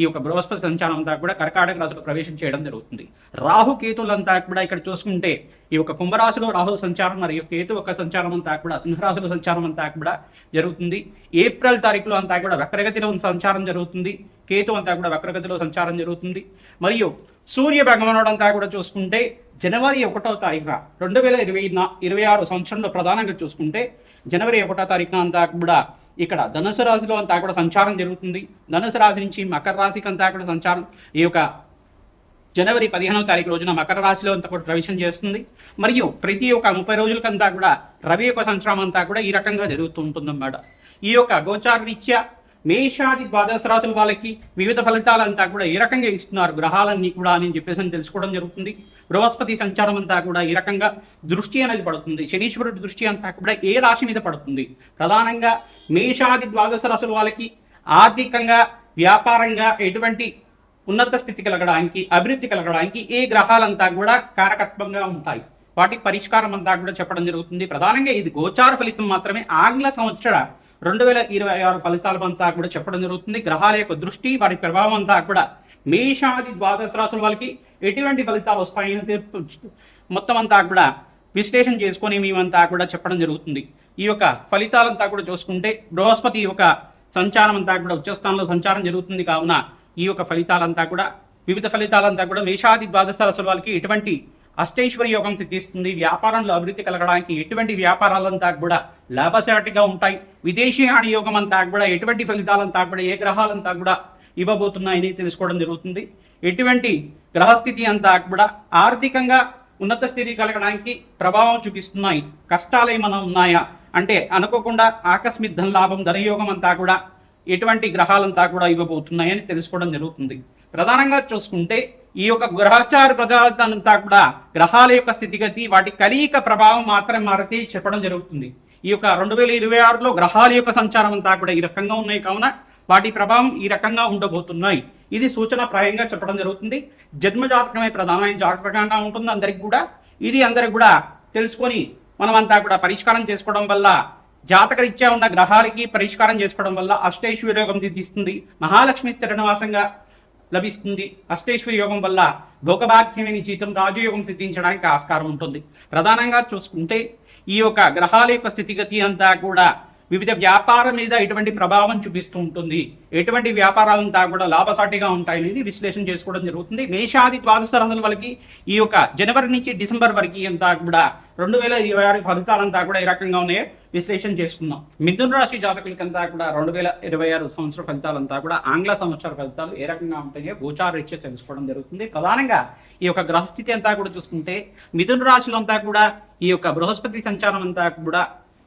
ఈ యొక్క బృహస్పతి సంచారం అంతా కూడా కర్కాటక రాశిలో ప్రవేశం చేయడం జరుగుతుంది. రాహు కేతులంతా కూడా ఇక్కడ చూసుకుంటే ఈ యొక్క కుంభరాశిలో రాహు సంచారం మరియు కేతు ఒక సంచారం అంతా కూడా సింహరాశిలో సంచారం అంతా కూడా జరుగుతుంది. ఏప్రిల్ తారీఖులో అంతా కూడా వక్రగతిలో సంచారం జరుగుతుంది. కేతు అంతా కూడా వక్రగతిలో సంచారం జరుగుతుంది. మరియు సూర్య భగవానుడు అంతా కూడా చూసుకుంటే జనవరి ఒకటో తారీఖున రెండు వేల ఇరవై ఇరవై ఆరు సంవత్సరంలో ప్రధానంగా చూసుకుంటే జనవరి ఒకటో తారీఖున అంతా కూడా ఇక్కడ ధనుసు రాశిలో అంతా కూడా సంచారం జరుగుతుంది. ధనుసు రాశి నుంచి మకర రాశికి అంతా కూడా సంచారం. ఈ యొక్క జనవరి పదిహేనవ తారీఖు రోజున మకర రాశిలో అంతా కూడా ప్రవేశం చేస్తుంది. మరియు ప్రతి ఒక్క ముప్పై రోజులకంతా కూడా రవి యొక్క సంచారం అంతా కూడా ఈ రకంగా జరుగుతూ ఉంటుందన్నమాట. ఈ యొక్క గోచార రీత్యా మేషాది ద్వాదశ రాశుల వాళ్ళకి వివిధ ఫలితాలంతా కూడా ఏ రకంగా ఇస్తున్నారు. గ్రహాలన్నీ కూడా అని చెప్పేసి తెలుసుకోవడం జరుగుతుంది. బృహస్పతి సంచారం అంతా కూడా ఈ రకంగా దృష్టి అనేది పడుతుంది. శనీశ్వరుడి దృష్టి అంతా కూడా ఏ రాశి మీద పడుతుంది? ప్రధానంగా మేషాది ద్వాదశ రాశుల వాళ్ళకి ఆర్థికంగా వ్యాపారంగా ఎటువంటి ఉన్నత స్థితి కలగడానికి అభివృద్ధి కలగడానికి ఏ గ్రహాలంతా కూడా కారకత్వంగా ఉంటాయి. వాటి పరిష్కారం అంతా కూడా చెప్పడం జరుగుతుంది. ప్రధానంగా ఇది గోచార ఫలితం మాత్రమే. ఆంగ్ల సంవత్సర రెండు వేల ఇరవై ఆరు ఫలితాలు అంతా కూడా చెప్పడం జరుగుతుంది. గ్రహాల యొక్క దృష్టి వాటి ప్రభావం అంతా కూడా మేషాది ద్వాదశ రాసుల వాళ్ళకి ఎటువంటి ఫలితాలు వస్తాయని మొత్తం అంతా కూడా విశ్లేషణ చేసుకొని మేమంతా కూడా చెప్పడం జరుగుతుంది. ఈ యొక్క ఫలితాలంతా కూడా చూసుకుంటే బృహస్పతి యొక్క సంచారం అంతా కూడా ఉచ్చస్థానంలో సంచారం జరుగుతుంది కావున ఈ యొక్క ఫలితాలంతా కూడా వివిధ ఫలితాలంతా కూడా మేషాది ద్వాదశ రాసుల వాళ్ళకి ఎటువంటి అష్టైశ్వర యోగం సిద్ధిస్తుంది. వ్యాపారంలో అభివృద్ధి కలగడానికి ఎటువంటి వ్యాపారాలంతా కూడా లాభసాటిగా ఉంటాయి. విదేశీ యోగం అంతా కూడా ఎటువంటి ఫలితాలంతా కూడా ఏ గ్రహాలంతా కూడా ఇవ్వబోతున్నాయని తెలుసుకోవడం జరుగుతుంది. ఎటువంటి గ్రహస్థితి అంతా కూడా ఆర్థికంగా ఉన్నత స్థితి కలగడానికి ప్రభావం చూపిస్తున్నాయి. కష్టాలు ఏమైనా ఉన్నాయా? అంటే అనుకోకుండా ఆకస్మిక ధన లాభం ధనయోగం అంతా కూడా ఎటువంటి గ్రహాలంతా కూడా ఇవ్వబోతున్నాయని తెలుసుకోవడం జరుగుతుంది. ప్రధానంగా చూసుకుంటే ఈ యొక్క గ్రహచార ప్రజలంతా కూడా గ్రహాల యొక్క స్థితిగతి వాటి కలయిక ప్రభావం మాత్రమే మారితే చెప్పడం జరుగుతుంది. ఈ యొక్క రెండు వేల ఇరవై ఆరులో గ్రహాల యొక్క సంచారం అంతా కూడా ఈ రకంగా ఉన్నాయి. కావున వాటి ప్రభావం ఈ రకంగా ఉండబోతున్నాయి. ఇది సూచన ప్రాయంగా చెప్పడం జరుగుతుంది. జన్మ జాతకమే ప్రధానమైన జాతకంగా ఉంటుంది అందరికి కూడా. ఇది అందరికి కూడా తెలుసుకొని మనమంతా కూడా పరిష్కారం చేసుకోవడం వల్ల జాతకరీత్యా ఉన్న గ్రహాలకి పరిష్కారం చేసుకోవడం వల్ల అష్టేశ్వరి యోగం సిద్ధిస్తుంది. మహాలక్ష్మి స్థిరనివాసంగా లభిస్తుంది. అష్టేశ్వరి యోగం వల్ల భోగభాగ్యమైన జీతం రాజయోగం సిద్ధించడానికి ఆస్కారం ఉంటుంది. ప్రధానంగా చూసుకుంటే ఈ యొక్క గ్రహాల యొక్క స్థితిగతి అంతా కూడా వివిధ వ్యాపారం మీద ఎటువంటి ప్రభావం చూపిస్తూ ఉంటుంది. ఎటువంటి వ్యాపారాలంతా కూడా లాభసాటిగా ఉంటాయనేది విశ్లేషణ చేసుకోవడం జరుగుతుంది. మేషాది ద్వాదశ రాశుల వాళ్ళకి ఈ యొక్క జనవరి నుంచి డిసెంబర్ వరకు అంతా కూడా రెండు వేల ఇరవై ఆరు ఫలితాలంతా కూడా ఏ రకంగా ఉన్నాయో. విశ్లేషణ చేసుకుందాం. మిథున రాశి జాతకులకంతా కూడా రెండు వేల ఇరవై ఆరు సంవత్సర ఫలితాలంతా కూడా ఆంగ్ల సంవత్సర ఫలితాలు ఏ రకంగా ఉంటాయో గోచార రీత్యా తెలుసుకోవడం జరుగుతుంది. ప్రధానంగా ఈ యొక్క గ్రహస్థితి అంతా కూడా చూసుకుంటే మిథున రాశులంతా కూడా ఈ యొక్క బృహస్పతి సంచారం అంతా కూడా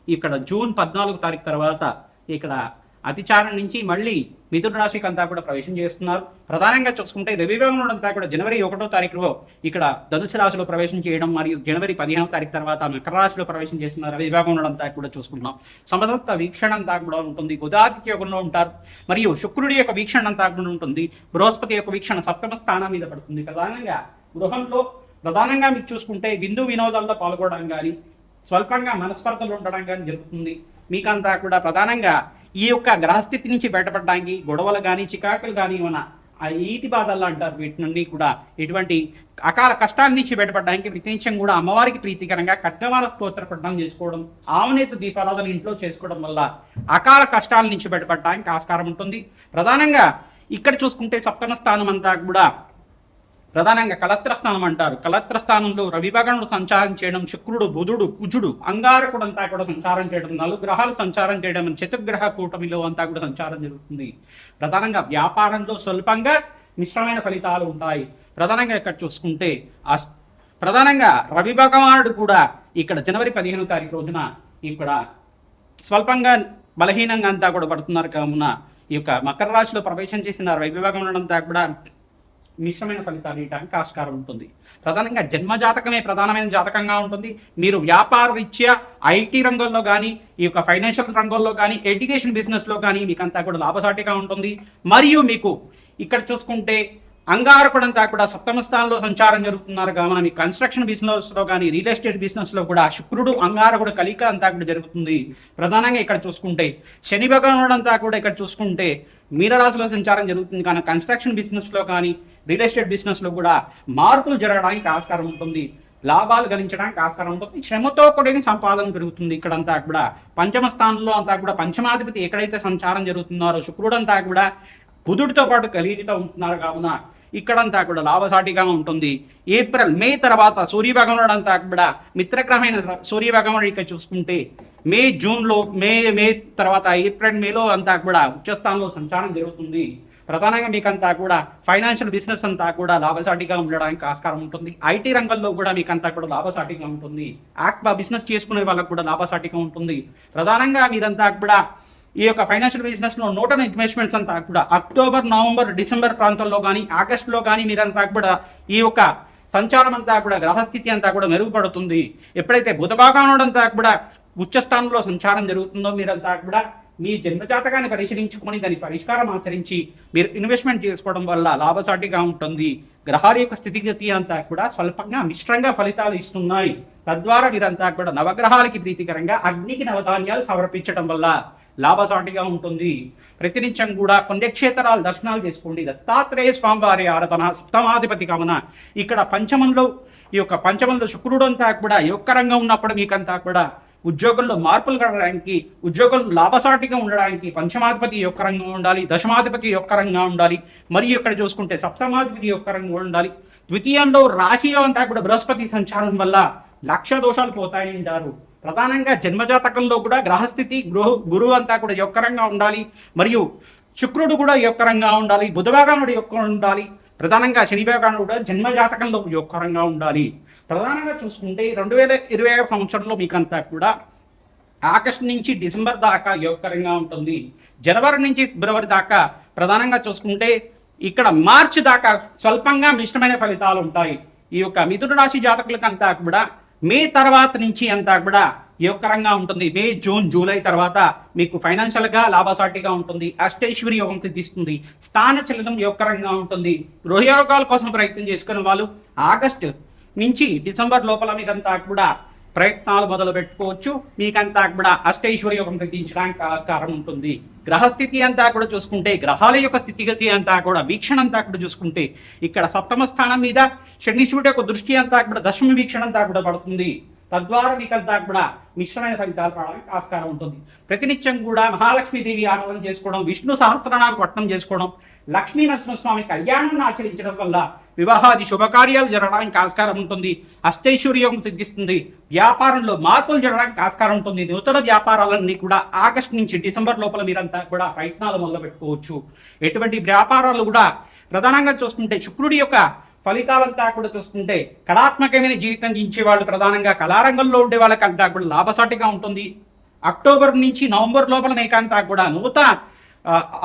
ఇక్కడ జూన్ పద్నాలుగు తారీఖు తర్వాత ఇక్కడ అతిచారం నుంచి మళ్ళీ మిథున రాశికి అంతా కూడా ప్రవేశం చేస్తున్నారు. ప్రధానంగా చూసుకుంటే రవివారం అంతా కూడా జనవరి ఒకటో తారీఖులో ఇక్కడ ధనుసు రాశిలో ప్రవేశం చేయడం మరియు జనవరి పదిహేనవ తారీఖు తర్వాత మకర రాశిలో ప్రవేశం చేస్తున్న రవివాహనుడు అంతా కూడా చూసుకుంటున్నాం. సమదత్త వీక్షణ అంతా కూడా ఉంటుంది. ఉదాదిత్య యోగంలో ఉంటారు. మరియు శుక్రుడి యొక్క వీక్షణ అంతా కూడా ఉంటుంది. బృహస్పతి యొక్క వీక్షణ సప్తమ స్థానం మీద పడుతుంది. ప్రధానంగా గృహంలో ప్రధానంగా మీకు చూసుకుంటే విందు వినోదాల్లో పాల్గొనడం కానీ స్వల్పంగా మనస్పర్ధలు ఉండడం కానీ జరుగుతుంది. మీకంతా కూడా ప్రధానంగా ఈ యొక్క గ్రహస్థితి నుంచి బయటపడడానికి గొడవలు కానీ చికాకులు కానీ మన ఆ ఈతి బాధలు అంటారు. వీటి నుండి కూడా ఇటువంటి అకాల కష్టాల నుంచి బయటపడడానికి ప్రతినిత్యం కూడా అమ్మవారికి ప్రీతికరంగా కట్నవార స్తోత్ర పఠనం చేసుకోవడం ఆవునేత దీపారాధన ఇంట్లో చేసుకోవడం వల్ల అకాల కష్టాల నుంచి బయటపడడానికి ఆస్కారం ఉంటుంది. ప్రధానంగా ఇక్కడ చూసుకుంటే సప్తమ స్థానం అంతా కూడా ప్రధానంగా కళత్ర స్థానం అంటారు. కలత్ర స్థానంలో రవిభగనుడు సంచారం చేయడం శుక్రుడు బుధుడు కుజుడు అంగారకుడు అంతా కూడా సంచారం చేయడం నలుగు గ్రహాలు సంచారం చేయడం చతుర్గ్రహ కూటమిలో అంతా కూడా సంచారం జరుగుతుంది. ప్రధానంగా వ్యాపారంలో స్వల్పంగా మిశ్రమైన ఫలితాలు ఉంటాయి. ప్రధానంగా ఇక్కడ చూసుకుంటే ఆ ప్రధానంగా రవి భగవానుడు కూడా ఇక్కడ జనవరి పదిహేను తారీఖు రోజున ఇక్కడ స్వల్పంగా బలహీనంగా అంతా కూడా పడుతున్నారు. కావున ఈ యొక్క మకర రాశిలో ప్రవేశం చేసిన రవి భగవానుడు అంతా కూడా మిశ్రమైన ఫలితాలు ఇవ్వడానికి ఆస్కారం ఉంటుంది. ప్రధానంగా జన్మ జాతకమే ప్రధానమైన జాతకంగా ఉంటుంది. మీరు వ్యాపార రీత్యా ఐటీ రంగంలో కానీ ఈ యొక్క ఫైనాన్షియల్ రంగంలో కానీ ఎడ్యుకేషన్ బిజినెస్లో కానీ మీకు అంతా కూడా లాభసాటిగా ఉంటుంది. మరియు మీకు ఇక్కడ చూసుకుంటే అంగారకుడంతా కూడా సప్తమ స్థానంలో సంచారం జరుగుతున్నారు. కావున మీ కన్స్ట్రక్షన్ బిజినెస్లో కానీ రియల్ ఎస్టేట్ బిజినెస్లో కూడా శుక్రుడు అంగారకుడు కలిక అంతా కూడా జరుగుతుంది. ప్రధానంగా ఇక్కడ చూసుకుంటే శని భగవానుడు అంతా కూడా ఇక్కడ చూసుకుంటే మీనరాశిలో సంచారం జరుగుతుంది. కానీ కన్స్ట్రక్షన్ బిజినెస్లో కానీ రియల్ ఎస్టేట్ బిజినెస్లో కూడా మార్పులు జరగడానికి ఆస్కారం ఉంటుంది. లాభాలు గణించడానికి ఆస్కారం ఉంటుంది. శ్రమతో కూడిన సంపాదన పెరుగుతుంది. ఇక్కడంతా కూడా పంచమ స్థానంలో అంతా కూడా పంచమాధిపతి ఎక్కడైతే సంచారం జరుగుతున్నారో శుక్రుడు అంతా కూడా బుధుడితో పాటు కలిగితో ఉంటున్నారు కావున ఇక్కడంతా కూడా లాభసాటిగా ఉంటుంది. ఏప్రిల్ మే తర్వాత సూర్యభగవనుడు అంతా కూడా మిత్రక్రమైన సూర్యభగవనుడు ఇక్కడ చూసుకుంటే మే జూన్లో మే మే తర్వాత ఏప్రిల్ మేలో అంతా కూడా ఉచ్చస్థానంలో సంచారం జరుగుతుంది. ప్రధానంగా మీకంతా కూడా ఫైనాన్షియల్ బిజినెస్ అంతా కూడా లాభసాటిగా ఉండడానికి ఆస్కారం ఉంటుంది. ఐటీ రంగంలో కూడా మీకంతా కూడా లాభసాటిగా ఉంటుంది. యాక్ట్ బిజినెస్ చేసుకునే వాళ్ళకు కూడా లాభసాటిగా ఉంటుంది. ప్రధానంగా మీరంతా కూడా ఈ యొక్క ఫైనాన్షియల్ బిజినెస్లో నూటన ఇన్వెస్ట్మెంట్స్ అంతా కూడా అక్టోబర్ నవంబర్ డిసెంబర్ ప్రాంతంలో కానీ ఆగస్టులో కానీ మీరంతా కూడా ఈ యొక్క సంచారం అంతా కూడా గ్రహస్థితి అంతా కూడా మెరుగుపడుతుంది. ఎప్పుడైతే బుధ అంతా కూడా ఉచ్చస్థానంలో సంచారం జరుగుతుందో మీరంతా కూడా మీ జన్మజాతకాన్ని పరిశీలించుకొని దాని పరిష్కారం ఆచరించి మీరు ఇన్వెస్ట్మెంట్ చేసుకోవడం వల్ల లాభసాటిగా ఉంటుంది. గ్రహాల యొక్క స్థితిగతి అంతా కూడా స్వల్పంగా మిశ్రంగా ఫలితాలు ఇస్తున్నాయి. తద్వారా మీరంతా కూడా నవగ్రహాలకి ప్రీతికరంగా అగ్నికి నవధాన్యాలు సమర్పించడం వల్ల లాభసాటిగా ఉంటుంది. ప్రతినిత్యం కూడా పుణ్యక్షేత్రాలు దర్శనాలు చేసుకోండి. దత్తాత్రేయ స్వామివారి ఆరాధన సప్తమాధిపతి కావున ఇక్కడ పంచమంలో ఈ యొక్క పంచమంలో శుక్రుడు అంతా కూడా యొక్కరంగా ఉన్నప్పుడు మీకంతా కూడా ఉద్యోగుల్లో మార్పులు కలగడానికి ఉద్యోగులు లాభసాటిగా ఉండడానికి పంచమాధిపతి యొక్క రంగం ఉండాలి దశమాధిపతి యొక్క రంగం ఉండాలి. మరియు ఇక్కడ చూసుకుంటే సప్తమాధిపతి యొక్కరంగా ఉండాలి. ద్వితీయంలో రాశిలో అంతా కూడా బృహస్పతి సంచారం వల్ల లక్ష దోషాలు పోతాయి అంటారు. ప్రధానంగా జన్మజాతకంలో కూడా గ్రహస్థితి గృహ గురువు అంతా కూడా యొక్కరంగా ఉండాలి. మరియు శుక్రుడు కూడా యొక్కరంగా ఉండాలి. బుధభాగానుడు యొక్క ఉండాలి. ప్రధానంగా శని భాగాన్ని కూడా జన్మజాతకంలో యొక్కరంగా ఉండాలి. ప్రధానంగా చూసుకుంటే రెండు వేల ఇరవై ఐదు సంవత్సరంలో మీకంతా కూడా ఆగస్ట్ నుంచి డిసెంబర్ దాకా యోగకరంగా ఉంటుంది. జనవరి నుంచి ఫిబ్రవరి దాకా ప్రధానంగా చూసుకుంటే ఇక్కడ మార్చి దాకా స్వల్పంగా మిశ్రమైన ఫలితాలు ఉంటాయి. ఈ యొక్క మిథున రాశి జాతకులకు అంతా కూడా మే తర్వాత నుంచి అంతా కూడా యోగకరంగా ఉంటుంది. మే జూన్ జూలై తర్వాత మీకు ఫైనాన్షియల్గా లాభసాటిగా ఉంటుంది. అష్టైశ్వరి యోగం సిద్ధిస్తుంది. స్థాన చలనం యోగకరంగా ఉంటుంది. గృహయోగాల కోసం ప్రయత్నం చేసుకునే వాళ్ళు ఆగస్టు నుంచి డిసెంబర్ లోపల మీకంతా కూడా ప్రయత్నాలు మొదలు పెట్టుకోవచ్చు. మీకంతా కూడా అష్టైశ్వర్య యోగం సిద్ధించడానికి ఆస్కారం ఉంటుంది. గ్రహస్థితి అంతా కూడా చూసుకుంటే గ్రహాల యొక్క స్థితిగతి అంతా కూడా వీక్షణ అంతా కూడా చూసుకుంటే ఇక్కడ సప్తమ స్థానం మీద శనీశ్వరుడు యొక్క దృష్టి అంతా కూడా దశమ వీక్షణ అంతా కూడా పడుతుంది. తద్వారా మీకంతా కూడా మిశ్రమైన ఫలితాలు రావడానికి ఆస్కారం ఉంటుంది. ప్రతినిత్యం కూడా మహాలక్ష్మీదేవి ఆరాధన చేసుకోవడం విష్ణు సహస్రనామ పట్టణం చేసుకోవడం లక్ష్మీ నరసింహస్వామి కళ్యాణాన్ని ఆచరించడం వల్ల వివాహాది శుభకార్యాలు జరగడానికి ఆస్కారం ఉంటుంది అష్టైశ్వర్యం సిద్ధిస్తుంది వ్యాపారంలో మార్పులు జరగడానికి ఆస్కారం ఉంటుంది. నూతన వ్యాపారాలన్నీ కూడా ఆగస్ట్ నుంచి డిసెంబర్ లోపల మీరంతా కూడా ప్రయత్నాలు మొదలు పెట్టుకోవచ్చు ఎటువంటి వ్యాపారాలు కూడా ప్రధానంగా చూసుకుంటే శుక్రుడి యొక్క ఫలితాలంతా కూడా చూసుకుంటే కళాత్మకమైన జీవితం జీవించే వాళ్ళు ప్రధానంగా కళారంగంలో ఉండే వాళ్ళకంతా కూడా లాభసాటిగా ఉంటుంది. అక్టోబర్ నుంచి నవంబర్ లోపల మేకంతా కూడా నూతన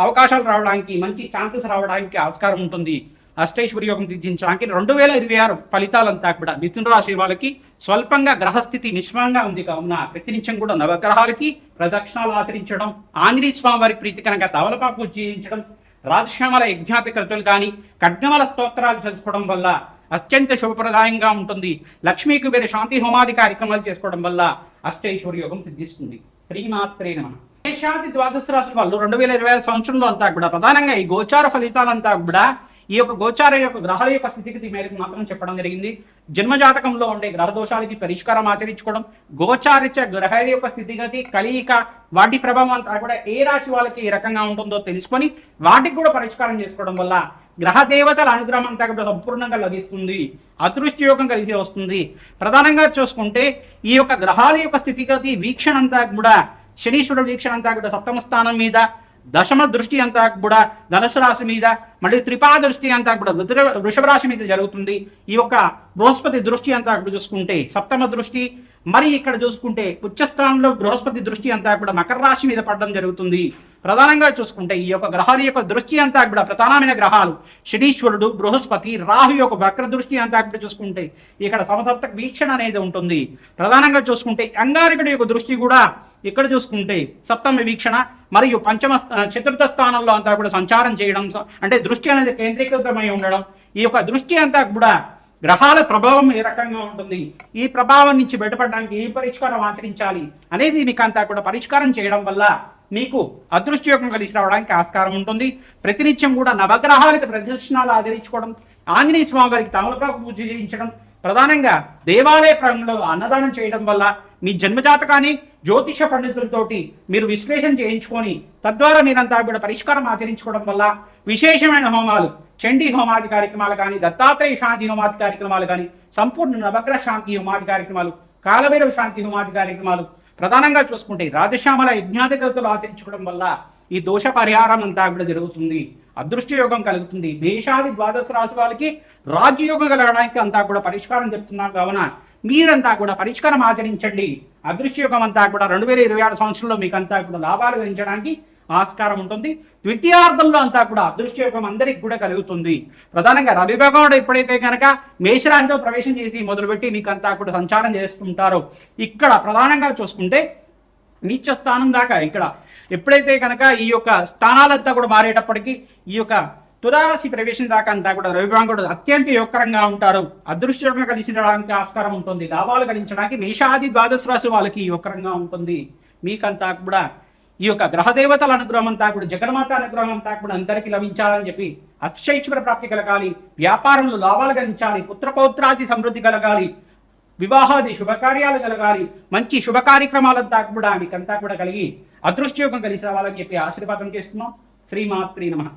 అవకాశాలు రావడానికి మంచి ఛాన్సెస్ రావడానికి ఆస్కారం ఉంటుంది. అష్టైశ్వర్య యోగం సిద్ధించడానికి రెండు వేల ఇరవై ఆరు ఫలితాలంతా కూడా మిథున రాశి వాళ్ళకి స్వల్పంగా గ్రహస్థితి నిష్మంగా ఉంది. కావున ప్రతినిత్యం కూడా నవగ్రహాలకి ప్రదక్షిణాలు ఆచరించడం ఆంజనేయ స్వామి వారి ప్రీతికరంగా తవలపాకు జీవించడం రాజశ్యామల యజ్ఞాతికృతులు కానీ ఖడ్గమల స్తోత్రాలు చేసుకోవడం వల్ల అత్యంత శుభప్రదాయంగా ఉంటుంది. లక్ష్మీ కుబేర శాంతి హోమాది కార్యక్రమాలు చేసుకోవడం వల్ల అష్టైశ్వర్య యోగం సిద్ధిస్తుంది. శ్రీమాత్రే నమ. మేషాది ద్వాదశ రాశుల వాళ్ళు రెండు వేల ఇరవై ఐదు సంవత్సరంలో అంతా కూడా ప్రధానంగా ఈ గోచార ఫలితాలంతా కూడా ఈ యొక్క గోచార యొక్క గ్రహాల యొక్క స్థితిగతి మేరకు మాత్రం చెప్పడం జరిగింది. జన్మజాతకంలో ఉండే గ్రహ దోషాలకి పరిష్కారం ఆచరించుకోవడం గోచారిత గ్రహాల యొక్క స్థితిగతి కలియిక వాటి ప్రభావం అంతా కూడా ఏ రాశి వాళ్ళకి ఏ రకంగా ఉంటుందో తెలుసుకొని వాటికి కూడా పరిష్కారం చేసుకోవడం వల్ల గ్రహ దేవతల అనుగ్రహం అంతా కూడా సంపూర్ణంగా లభిస్తుంది. అదృష్టి యోగం కలిసి వస్తుంది. ప్రధానంగా చూసుకుంటే ఈ యొక్క గ్రహాల యొక్క స్థితిగతి వీక్షణ అంతా కూడా శనీశ్వరుడు వీక్షణ అంతా కూడా సప్తమ స్థానం మీద దశమ దృష్టి అంతా కూడా ధనుసు రాశి మీద మళ్ళీ త్రిపా దృష్టి అంతా కూడా వృధ వృషభ రాశి మీద జరుగుతుంది. ఈ యొక్క బృహస్పతి దృష్టి అంతా కూడా చూసుకుంటే సప్తమ దృష్టి మరి ఇక్కడ చూసుకుంటే ఉచ్చస్థానంలో బృహస్పతి దృష్టి అంతా కూడా మకర రాశి మీద పడడం జరుగుతుంది. ప్రధానంగా చూసుకుంటే ఈ యొక్క గ్రహాల యొక్క దృష్టి అంతా కూడా ప్రధానమైన గ్రహాలు. శనీశ్వరుడు బృహస్పతి రాహు యొక్క వక్ర దృష్టి అంతా కూడా చూసుకుంటే ఇక్కడ సమసప్త వీక్షణ అనేది ఉంటుంది. ప్రధానంగా చూసుకుంటే అంగారకుడి యొక్క దృష్టి కూడా ఇక్కడ చూసుకుంటే సప్తమ వీక్షణ మరియు పంచమ చతుర్థ స్థానంలో అంతా కూడా సంచారం చేయడం అంటే దృష్టి అనేది కేంద్రీకృతమై ఉండడం. ఈ యొక్క దృష్టి అంతా కూడా గ్రహాల ప్రభావం ఏ రకంగా ఉంటుంది? ఈ ప్రభావం నుంచి బయటపడడానికి ఏ పరిష్కారం ఆచరించాలి అనేది మీకు అంతా కూడా పరిష్కారం చేయడం వల్ల మీకు అదృష్టయోగం కలిసి రావడానికి ఆస్కారం ఉంటుంది. ప్రతినిత్యం కూడా నవగ్రహాలకు ప్రదర్శనాలు ఆచరించుకోవడం ఆంజనేయ స్వామి వారికి తమలపాకు పూజ చేయించడం ప్రధానంగా దేవాలయ ప్రాంగంలో అన్నదానం చేయడం వల్ల మీ జన్మజాతకాన్ని జ్యోతిష పండితులతోటి మీరు విశ్లేషణ చేయించుకొని తద్వారా మీరంతా కూడా పరిష్కారం ఆచరించుకోవడం వల్ల విశేషమైన హోమాలు. చండీ హోమాది కార్యక్రమాలు కానీ దత్తాత్రేయ శాంతి హోమాది కార్యక్రమాలు కానీ సంపూర్ణ నవగ్రహ శాంతి హోమాది కార్యక్రమాలు కాలభైరవ శాంతి హోమాది కార్యక్రమాలు ప్రధానంగా చూసుకుంటే రాజశ్యామల యజ్ఞాధిగతులు ఆచరించుకోవడం వల్ల ఈ దోష పరిహారం అంతా కూడా జరుగుతుంది. అదృష్ట యోగం కలుగుతుంది. మేషాది ద్వాదశ రాశి వాళ్ళకి రాజ్యయోగం కలగడానికి అంతా కూడా పరిష్కారం చెప్తున్నాం కావున మీరంతా కూడా పరిష్కారం ఆచరించండి. అదృష్ట యోగం అంతా కూడా రెండు వేల ఇరవై ఆరు సంవత్సరంలో మీకు అంతా కూడా లాభాలు గణించడానికి ఆస్కారం ఉంటుంది. ద్వితీయార్థంలో అంతా కూడా అదృష్ట యోగం అందరికి కూడా కలుగుతుంది. ప్రధానంగా రవి ఎప్పుడైతే కనుక మేషరాశిలో ప్రవేశం చేసి మొదలుపెట్టి మీకు అంతా కూడా సంచారం చేస్తుంటారో ఇక్కడ ప్రధానంగా చూసుకుంటే నీచ స్థానం దాకా ఇక్కడ ఎప్పుడైతే కనుక ఈ యొక్క స్థానాలంతా కూడా మారేటప్పటికీ ఈ యొక్క తులారాశి ప్రవేశం దాకా అంతా కూడా రవిభాంగుడు అత్యంత యోగకరంగా ఉంటారు. అదృష్టంగా కలిసి రావడానికి ఆస్కారం ఉంటుంది. లాభాలు గడించడానికి మేషాది ద్వాదశ రాశి వాళ్ళకి యోగకరంగా ఉంటుంది. మీకంతా కూడా ఈ యొక్క గ్రహదేవతల అనుగ్రహం అంతా కూడా జగన్మాత అనుగ్రహం అంతా కూడా అందరికీ లభించాలని చెప్పి అక్షైశ్వర ప్రాప్తి కలగాలి వ్యాపారంలో లాభాలు గలించాలి పుత్రపౌత్రాది సమృద్ధి కలగాలి వివాహాది శుభకార్యాలు కలగాలి మంచి శుభ కార్యక్రమాలంతా కూడా మీకంతా కూడా కలిగి అదృష్టయోగం కలిసి రావాలని చెప్పి ఆశీర్వాదం చేస్తున్నాం శ్రీమాత్రి నమ.